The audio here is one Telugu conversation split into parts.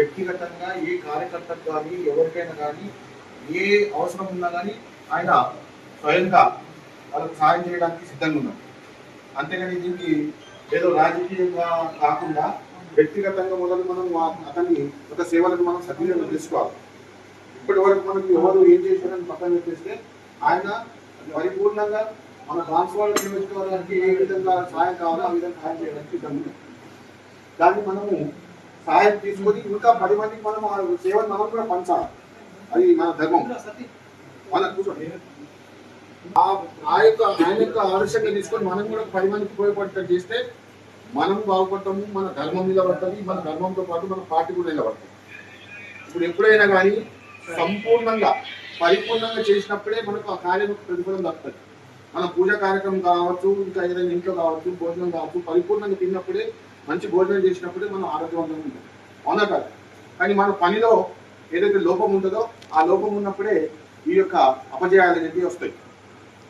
వ్యక్తిగతంగా ఏ కార్యకర్తకు కానీ ఎవరికైనా కానీ ఏ అవసరం ఉన్నా కానీ ఆయన స్వయంగా వాళ్ళకి సాయం చేయడానికి సిద్ధంగా ఉన్నారు అంతేగాని దీనికి ఏదో రాజకీయంగా కాకుండా వ్యక్తిగతంగా మొదలు మనం అతన్ని ఒక సేవలకు మనం సద్వినియోగం చేసుకోవాలి ఇప్పటి వరకు మనకి ఎవరు ఏం చేశారని పక్కన చెప్పేస్తే ఆయన పరిపూర్ణంగా మన ట్రాన్స్ఫర్ నియోజకవర్గానికి ఏ విధంగా సహాయం కావాలో ఆ విధంగా సహాయం చేయడానికి సిద్ధంగా ఉన్నాం. దాన్ని మనము సహాయం తీసుకొని ఇంకా పది మందికి మనం ఆ సేవను మనం కూడా పంచాలి. అది మన ధర్మం. మన కూర్చోండి ఆ ఆ యొక్క ఆయన యొక్క ఆదర్శంగా తీసుకొని మనం కూడా పది మందికి ఉపయోగపడేటట్టు చేస్తే మనం బాగుపడతాము మన ధర్మం నిలబడుతుంది మన ధర్మంతో పాటు మన పార్టీ కూడా నిలబడుతుంది. ఇప్పుడు ఎప్పుడైనా కానీ సంపూర్ణంగా పరిపూర్ణంగా చేసినప్పుడే మనకు ఆ కార్యం ప్రతిఫలం దక్కుతుంది. మన పూజ కార్యక్రమం కావచ్చు ఇంకా ఏదైనా ఇంట్లో కావచ్చు భోజనం కావచ్చు పరిపూర్ణంగా తిన్నప్పుడే మంచి భోజనం చేసినప్పుడే మనం ఆరోగ్యవంతంగా ఉంటాం. అవునా కాదు? కానీ మన పనిలో ఏదైతే లోపం ఉంటుందో ఆ లోపం ఉన్నప్పుడే ఈ యొక్క అపజయాలు అనేవి వస్తాయి.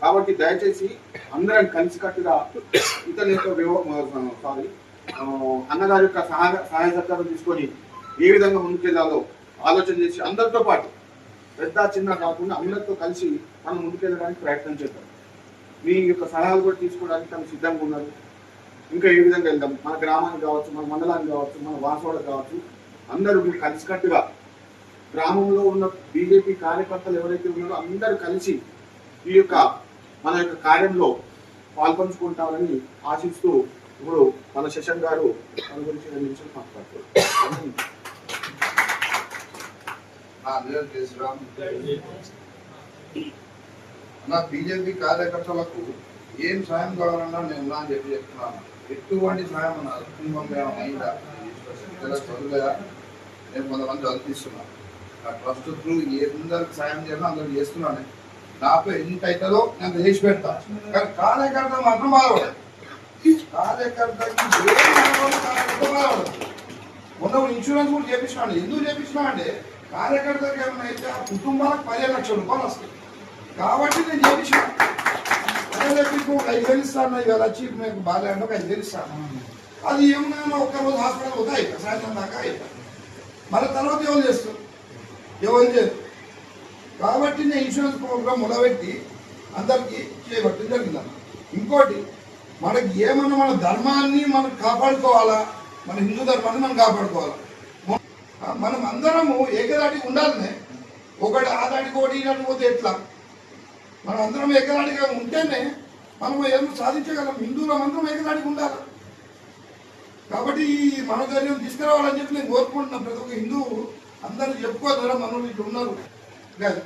కాబట్టి దయచేసి అందరం కలిసికట్టుగా ఇతని యొక్క సారీ అన్నగారి యొక్క సహాయ సహాయ సహకారం తీసుకొని ఏ విధంగా ముందుకెళ్ళాలో ఆలోచన చేసి అందరితో పాటు పెద్ద చిన్న కాకుండా అందరితో కలిసి మనం ముందుకెళ్ళడానికి ప్రయత్నం చేద్దాం. మీ యొక్క సలహాలు కూడా తీసుకోవడానికి తను సిద్ధంగా ఉన్నారు. ఇంకా ఏ విధంగా వెళ్దాం. మన గ్రామానికి కావచ్చు మన మండలానికి కావచ్చు మన వాసవాడకు కావచ్చు అందరూ కలిసికట్టుగా గ్రామంలో ఉన్న బీజేపీ కార్యకర్తలు ఎవరైతే ఉన్నారో అందరూ కలిసి ఈ యొక్క మన యొక్క కార్యంలో పాల్పంచుకుంటామని ఆశిస్తూ ఇప్పుడు మన శశం గారు మన గురించి రెండు నిమిషాలు నా బీజేపీ కార్యకర్తలకు ఏం సాయం కావాలన్నా నేను ఉన్నా అని చెప్పి చెప్తున్నాను. ఎటువంటి సాయం నా కుటుంబం అయిందా పిల్లల నేను కొంతమంది చదివిస్తున్నాను నా ట్రస్ట్ త్రూ ఎందరికి సాయం చేయాలో అందరికి చేస్తున్నాను. నాపై ఎంత అవుతుందో నేను చేసి పెడతా. కానీ కార్యకర్త మాత్రం బాధపడదు కార్యకర్తకి కార్యకర్త మొన్న ఇన్సూరెన్స్ కూడా చేపించినాడు. ఎందుకు చేపించినా అంటే కార్యకర్తకి ఏమైనా అయితే ఆ కుటుంబాలకు పదిహేను లక్షల రూపాయలు వస్తాయి. కాబట్టి నేను చేపించినా. అదే మీకు ఒక ఐదు వేలు ఇస్తాను ఇవాళ వచ్చి మీకు బాగాలేండి ఒక ఐదు వేలు ఇస్తాను అది ఏమన్నా ఒక్కరోజు హాస్పిటల్ పోతే అయిపోయి సాయంత్రం దాకా అయిపోయి. మళ్ళీ తర్వాత ఎవరు చేస్తారు? ఎవరు చేయరు. కాబట్టి నేను ఇన్సూరెన్స్ ప్రోగ్రామ్ మొదలుపెట్టి అందరికీ చేయబట్టి జరిగిందన్న ఇంకోటి మనకి ఏమన్నా మన ధర్మాన్ని మనం కాపాడుకోవాలా? మన హిందూ ధర్మాన్ని మనం కాపాడుకోవాలా? మనం అందరము ఏకదాటికి ఉండాలనే ఒకటి ఆ దాటికి ఒకటి పోతే ఎట్లా? మనం అందరం ఏకదాటిగా ఉంటేనే మనం ఏం సాధించగలం. హిందువులు అందరం ఏకదాటికి ఉండాలి. కాబట్టి ఈ మనోధైర్యం తీసుకురావాలని చెప్పి నేను కోరుకుంటున్నాను. ప్రతి ఒక్క హిందువు అందరూ చెప్పుకోదరా మనోళ్ళు ఇట్లా ఉన్నారు. కాదు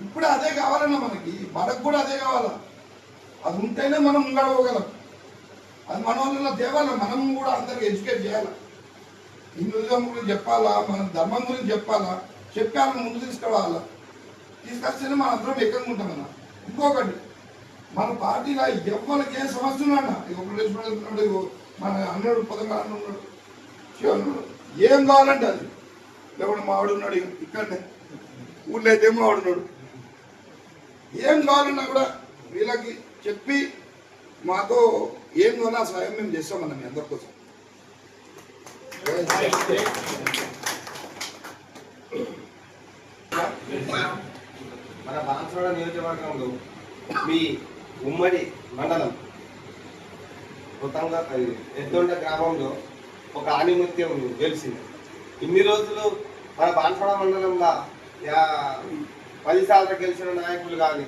ఇప్పుడు అదే కావాలన్నా మనకి మనకు కూడా అదే కావాలా? అది ఉంటేనే మనం ఉండవగలం అది మన వల్ల దేవాల మనం కూడా అందరికి ఎడ్యుకేట్ చేయాలి? హిందూజం గురించి చెప్పాలా? మన ధర్మం గురించి చెప్పాలా? చెప్పాలని ముందు తీసుకురావాలా? తీసుకొస్తేనే మన అందరం ఎక్కువ ఉంటామన్న. ఇంకొకటి మన పార్టీలో ఎవరికి ఏ సమస్యలు అన్న. ఇక ఒకటి ఉన్నాడు మన అన్నాడు పదంగా ఉన్నాడు ఉన్నాడు. ఏం కావాలంటే అది. లేకుంటే మా ఆవిడ ఉన్నాడు ఇక్కడనే. ఊళ్ళో అయితే మా ఆవిడ ఉన్నాడు. ఏం కావాలన్నా కూడా వీళ్ళకి చెప్పి మాతో ఏం కావాలో ఆ సాయం మేము చేస్తామన్న మీ అందరి కోసం. మన బాన్సవాడ నియోజకవర్గంలో మీ ఉమ్మడి మండలం. మొత్తంగా ఎద్దొండ గ్రామంలో ఒక ఆనిమత్యం గెలిచింది. ఇన్ని రోజులు మన బాన్సడ మండలంలో పది సార్లు గెలిచిన నాయకులు కానీ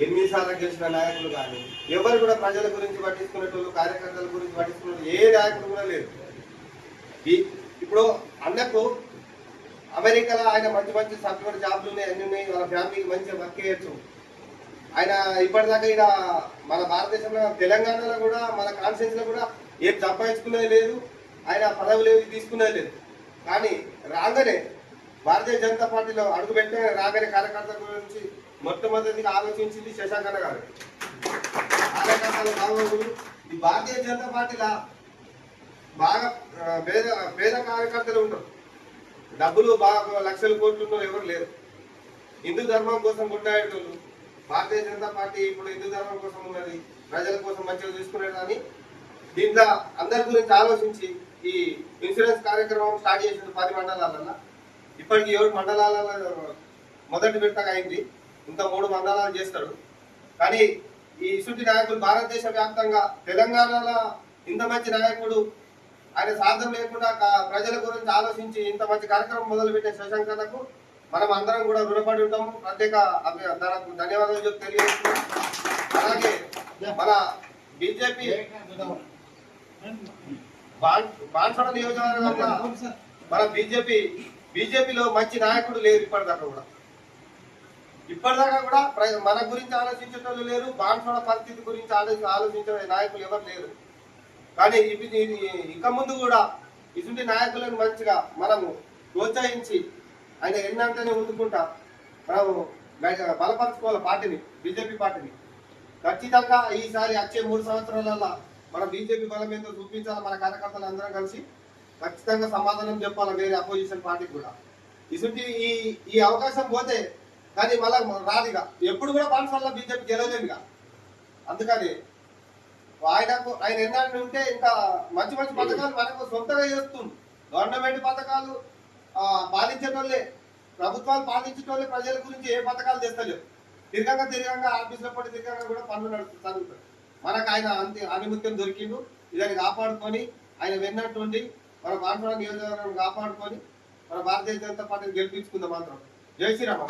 ఎనిమిది సార్లు గెలిచిన నాయకులు కానీ ఎవరు కూడా ప్రజల గురించి పట్టించుకునేటోళ్ళు కార్యకర్తల గురించి పట్టించుకునే ఏ నాయకుడు కూడా లేరు. ఈ- ఇప్పుడు అన్నకు అమెరికాలో ఆయన మంచి మంచి సాఫ్ట్వేర్ జాబ్లు ఉన్నాయి అన్ని ఉన్నాయి. వాళ్ళ ఫ్యామిలీకి మంచిగా వర్క్ చేయొచ్చు. ఆయన ఇప్పటిదాకా ఇక్కడ మన భారతదేశంలో తెలంగాణలో కూడా మన కాన్స్టిట్యూన్స్లో కూడా ఏం సంపాదించుకునేది లేదు. ఆయన పదవి లేదు తీసుకునేది లేదు. కానీ రాగానే భారతీయ జనతా పార్టీలో అడుగు పెట్టే రాగానే కార్యకర్తల గురించి మొట్టమొదటిగా ఆలోచించింది శశాంకన్న గారు. కార్యకర్తల బాగోగులు ఈ భారతీయ జనతా పార్టీలో బాగా పేద పేద కార్యకర్తలు ఉంటారు. డబ్బులు బాగా లక్షల కోట్లు ఉన్నారు ఎవరు లేరు. హిందూ ధర్మం కోసం కొట్టాడేటోళ్ళు భారతీయ జనతా పార్టీ ఇప్పుడు హిందూ ధర్మం కోసం ఉన్నది ప్రజల కోసం మంచిగా చూసుకునేది అని దీంట్లో అందరి గురించి ఆలోచించి ఈ ఇన్సూరెన్స్ కార్యక్రమం స్టార్ట్ చేసింది పది మండలాలలో ఇప్పటికి ఏడు మండలాలలో మొదటి విడతగా అయింది. ఇంకా మూడు మండలాలు చేస్తాడు. కానీ ఈ ఇసుటి నాయకులు భారతదేశ వ్యాప్తంగా తెలంగాణలో ఇంత మంచి నాయకుడు ఆయన సాధన లేకుండా ప్రజల గురించి ఆలోచించి ఇంత మంచి కార్యక్రమం మొదలుపెట్టే శశాంకన్నకు మనం అందరం కూడా రుణపడి ఉంటాము. ప్రత్యేక అభి- తనకు ధన్యవాదాలు చెప్పి తెలియజేస్తున్నాం అలాగే మన బీజేపీ బాన్సడ నియోజకవర్గంలో మన బీజేపీ బీజేపీలో మంచి నాయకుడు లేరు ఇప్పటిదాకా కూడా. ఇప్పటిదాకా కూడా ప్ర- మన గురించి ఆలోచించేటోళ్ళు లేరు బాన్సడ పరిస్థితి గురించి ఆలోచి ఆలోచించే నాయకులు ఎవరు లేరు. కానీ ఇవి ఇక ముందు కూడా ఇటువంటి నాయకులను మంచిగా మనము ప్రోత్సహించి ఆయన ఎన్నంటనే ముందుకుంటా మనము బలపరచుకోవాలి పార్టీని బీజేపీ పార్టీని. ఖచ్చితంగా ఈసారి వచ్చే మూడు సంవత్సరాలలో మన బీజేపీ బలం ఏందో చూపించాలి మన కార్యకర్తలు అందరం కలిసి. ఖచ్చితంగా సమాధానం చెప్పాలి వేరే అపోజిషన్ పార్టీకి కూడా. ఇసుంటి ఈ ఈ అవకాశం పోతే కానీ మళ్ళా రాదుగా ఎప్పుడు కూడా పాఠశాలలో బీజేపీ గెలవలేదుగా అందుకని ఆయనకు ఆయన ఎన్నాళ్ళు ఉంటే ఇంకా మంచి మంచి పథకాలు మనకు సొంతగా చేస్తుంది. గవర్నమెంట్ పథకాలు పాలించేటోళ్ళే ప్రభుత్వాలు పాలించేటోళ్ళే ప్రజల గురించి ఏ పథకాలు తెస్తలేవు తిరగంగా తిరగంగా ఆఫీసులో పడి తిరగంగా కూడా పనులు నడుపుతారు మనకు ఆయన అంతే ఆనిముత్యం దొరికిండు ఇదని కాపాడుకొని ఆయన విన్నట్టుండి మన బాన్సువాడ నియోజకవర్గం కాపాడుకొని మన భారతీయ జనతా పార్టీని గెలిపించుకుందాం మాత్రం. జై శ్రీరామ్.